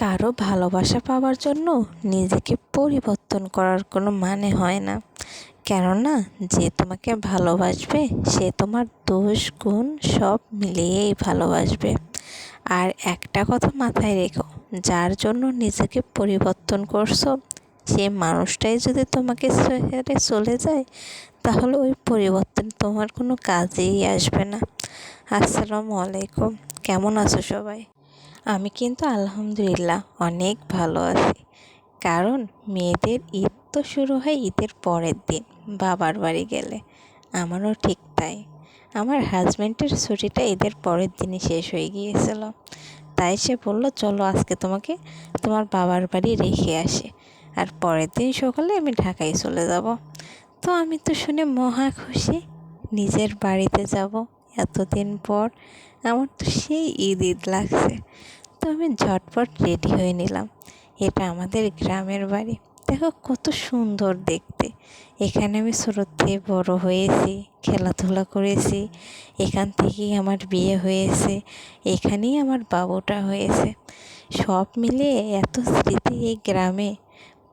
কারও ভালোবাসা পাওয়ার জন্য নিজেকে পরিবর্তন করার কোনো মানে হয় না। কেননা, যে তোমাকে ভালোবাসবে, সে তোমার দোষ, গুণ সব মিলিয়েই ভালোবাসবে। আর একটা কথা মাথায় রেখো, যার জন্য নিজেকে পরিবর্তন করছ, সে মানুষটাই যদি তোমাকে ছেড়ে চলে যায়, তাহলে ওই পরিবর্তন তোমার কোনো কাজেই আসবে না। আসসালামু আলাইকুম, কেমন আছো সবাই? আমি কিন্তু আলহামদুলিল্লাহ অনেক ভালো আছি। কারণ মেয়েদের ঈদ তো শুরু হয় ঈদের পরের দিন, বাবার বাড়ি গেলে। আমারও ঠিক তাই। আমার হাজব্যান্ডের ছুটিটা ঈদের পরের দিনই শেষ হয়ে গিয়েছিল। তাই সে বলল, চলো আজকে তোমাকে তোমার বাবার বাড়ি রেখে আসে। আর পরের দিন সকালে আমি ঢাকায় চলে যাব। তো আমি তো শুনে মহা খুশি। নিজের বাড়িতে যাব। এতদিন পর আমার তো সেই ঈদ ঈদ লাগছে। তো আমি ঝটপট রেডি হয়ে নিলাম। এটা আমাদের গ্রামের বাড়ি। দেখো কত সুন্দর দেখতে। এখানে আমি ছোটোর থেকে বড়ো হয়েছি, খেলাধুলা করেছি, এখান থেকেই আমার বিয়ে হয়েছে, এখানেই আমার বাবুটা হয়েছে। সব মিলিয়ে এত স্মৃতি এই গ্রামে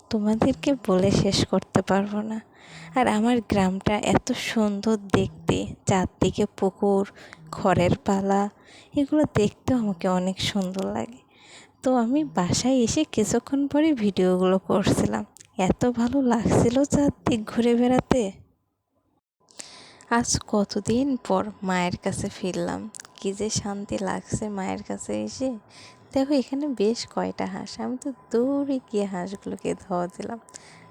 তোমাদেরকে বলে শেষ করতে পারব না। আর আমার গ্রামটা এত সুন্দর দেখতে, চারদিকে পুকুর, খড়ের পালা, এগুলো দেখতেও আমাকে অনেক সুন্দর লাগে। তো আমি বাসায় এসে কিছুক্ষণ পরে ভিডিওগুলো করছিলাম। এত ভালো লাগছিল চারদিক ঘুরে বেড়াতে। আজ কতদিন পর মায়ের কাছে ফিরলাম। কী যে শান্তি লাগছে মায়ের কাছে এসে। দেখো এখানে বেশ কয়টা হাঁস। আমি তো দৌড়ে গিয়ে হাঁসগুলোকে ধোয়া দিলাম।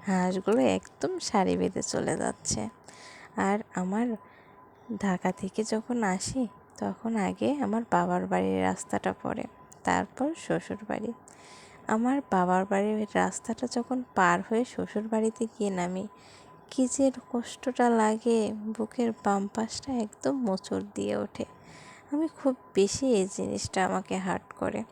হাঁসগুলো একদম সারি বেঁধে চলে যাচ্ছে। আর আমার ঢাকা থেকে যখন আসি, তখন আগে আমার বাবার বাড়ির রাস্তাটা পড়ে, তারপর শ্বশুর বাড়ি। আমার বাবার বাড়ির রাস্তাটা যখন পার হয়ে শ্বশুর বাড়িতে গিয়ে নামি, কী যে কষ্টটা লাগে, বুকের বাম পাশটা একদম মোচড় দিয়ে ওঠে। আমি খুব বেশি এই জিনিসটা আমাকে হার্ট করে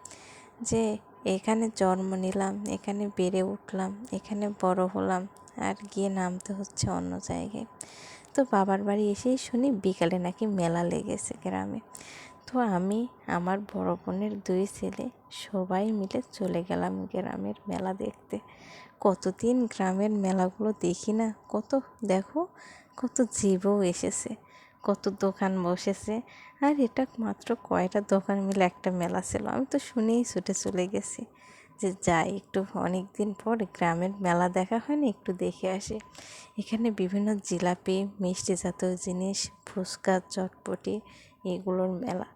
যে এখানে জন্ম নিলাম, এখানে বেড়ে উঠলাম, এখানে বড় হলাম, আর গিয়ে নামতে হচ্ছে অন্য জায়গায়। তো বাবার বাড়ি এসেই শুনি বিকালে নাকি মেলা লেগেছে গ্রামে। তো আমি, আমার বড় বোনের দুই ছেলে, সবাই মিলে চলে গেলাম গ্রামের মেলা দেখতে। কতদিন গ্রামের মেলাগুলো দেখি না, কত, দেখো, কত জীবও এসেছে। কত দোকান বসেছে। আর এটা মাত্র কয়টা দোকান মিলে একটা মেলা ছিল। আমি তো শুনেই ছুটে চলে গেছি যে যাই, একটু অনেক দিন পর গ্রামের মেলা দেখা হয়নি, একটু দেখে আসি। এখানে বিভিন্ন জিলাপি, মিষ্টি জাতীয় জিনিস, ফুচকা, চটপটি, এগুলোর মেলা।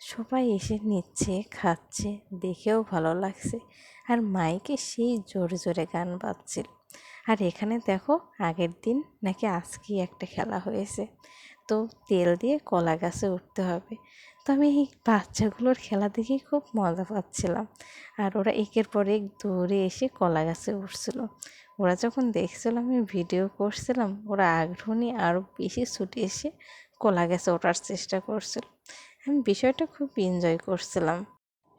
সবাই এসে নিচ্ছে, খাচ্ছে, দেখেও ভালো লাগছে। আর মাইকে সেই জোরে জোরে গান বাজছিল। আর এখানে দেখো আগের দিন নাকি আজকেই একটা খেলা হয়েছে। তো তেল দিয়ে কলা গাছে উঠতে হবে। তো আমি এই বাচ্চাগুলোর খেলা দেখেই খুব মজা পাচ্ছিলাম। আর ওরা একের পর এক দৌড়ে এসে কলা গাছে উঠছিল। ওরা যখন দেখছিল আমি ভিডিও করছিলাম, ওরা আগ্রহ নিয়ে আরও বেশি ছুটে এসে কলা গাছে ওঠার চেষ্টা করছিল। আমি বিষয়টা খুব এনজয় করছিলাম।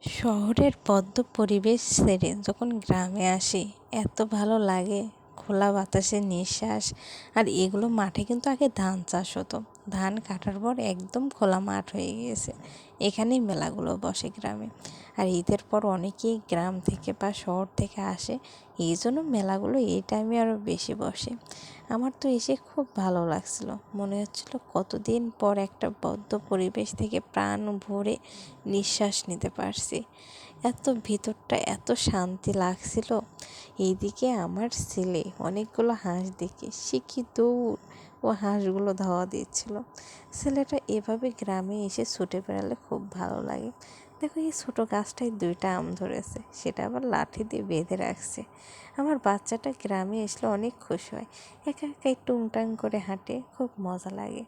শহরের বদ্ধ পরিবেশ ছেড়ে যখন গ্রামে আসি, এত ভালো লাগে। খোলা বাতাসে নিঃশ্বাস। আর এগুলো মাঠে কিন্তু আগে ধান চাষ হতো। ধান কাটার পর একদম খোলা মাঠ হয়ে গিয়েছে। এখানেই মেলাগুলো বসে গ্রামে। আর ঈদের পর অনেকেই গ্রাম থেকে বা শহর থেকে আসে। এই জন্য মেলাগুলো এই টাইমে আরও বেশি বসে। আমার তো এসে খুব ভালো লাগছিল। মনে হচ্ছিল কতদিন পর একটা বদ্ধ পরিবেশ থেকে প্রাণ ভরে নিঃশ্বাস নিতে পারছি। এত ভিতরটা এত শান্তি লাগছিল। এইদিকে আমার ছেলে অনেকগুলো হাঁস দেখে, সে কি দৌড়? ও হাঁসগুলো ধাওয়া দিচ্ছিল। ছেলেটা এভাবে গ্রামে এসে ছুটে বেড়ালে খুব ভালো লাগে। দেখো এই ছোটো গাছটায় দুইটা আম ধরেছে, সেটা আবার লাঠি দিয়ে বেঁধে রাখছে। আমার বাচ্চাটা গ্রামে আসলে অনেক খুশি হয়, একা একাই টুংটাং করে হাঁটে, খুব মজা লাগে।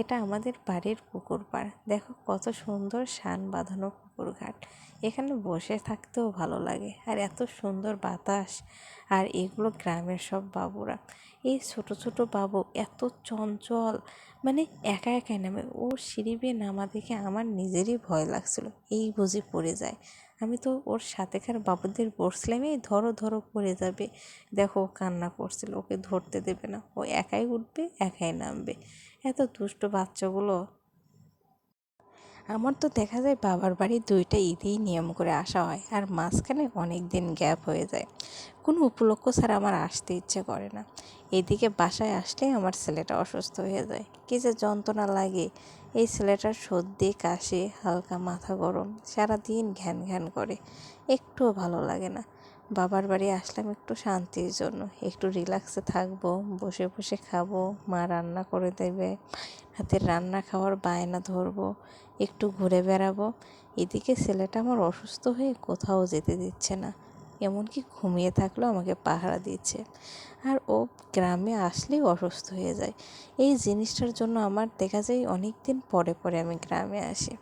এটা আমাদের বাড়ির পুকুর পাড়। দেখো কত সুন্দর শান বাঁধানো পুকুর ঘাট। এখানে বসে থাকতেও ভালো লাগে, আর এত সুন্দর বাতাস। আর এগুলো গ্রামের সব বাবুরা। এই ছোট ছোট বাবু এত চঞ্চল। মানে একা একাই নামে। ও সিঁড়ি বেয়ে নামা দেখে আমার নিজেরই ভয় লাগছিল। এই বুঝে পড়ে যায়। আমি তো ওর সাথেকার বাবুদের বসলাম এই ধরো ধরো পড়ে যাবে। দেখো ও কান্না করছিল, ওকে ধরতে দেবে না। ও একাই উঠবে, একাই নামবে। এত দুষ্ট বাচ্চাগুলো আমার তো দেখা যায় বাবার বাড়ি দুইটা ঈদেই নিয়ম করে আসা হয়, আর মাঝখানে অনেক দিন গ্যাপ হয়ে যায়। কোনো উপলক্ষ ছাড়া আমার আসতে ইচ্ছে করে না। এদিকে বাসায় আসলে আমার ছেলেটা অসুস্থ হয়ে যায়। কী যে যন্ত্রণা লাগে। এই ছেলেটার সর্দি, কাশি, হালকা মাথা গরম, সারাদিন ঘ্যান ঘ্যান করে। একটুও ভালো লাগে না। বাবার বাড়ি আসলাম একটু শান্তির জন্য। একটু রিল্যাক্সে থাকব, বসে বসে খাব, মা রান্না করে দেবে, হাতের রান্না খাওয়ার বায়না ধরবো, একটু ঘুরে বেড়াবো। এদিকে ছেলেটা আমার অসুস্থ হয়ে কোথাও যেতে দিচ্ছে না, এমনকি ঘুমিয়ে থাকলেও আমাকে পাহারা দিচ্ছে। আর ও গ্রামে আসলেই অসুস্থ হয়ে যায়। এই জিনিসটার জন্য আমার দেখা যায় অনেক দিন পরে পরে আমি গ্রামে আসি।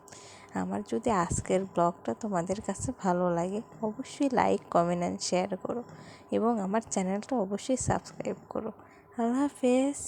আমার যদি আজকের ব্লগটা তোমাদের কাছে ভালো লাগে, অবশ্যই লাইক কমেন্ট অ্যান্ড শেয়ার করো এবং আমার চ্যানেলটা অবশ্যই সাবস্ক্রাইব করো। আল্লাহ হাফেজ।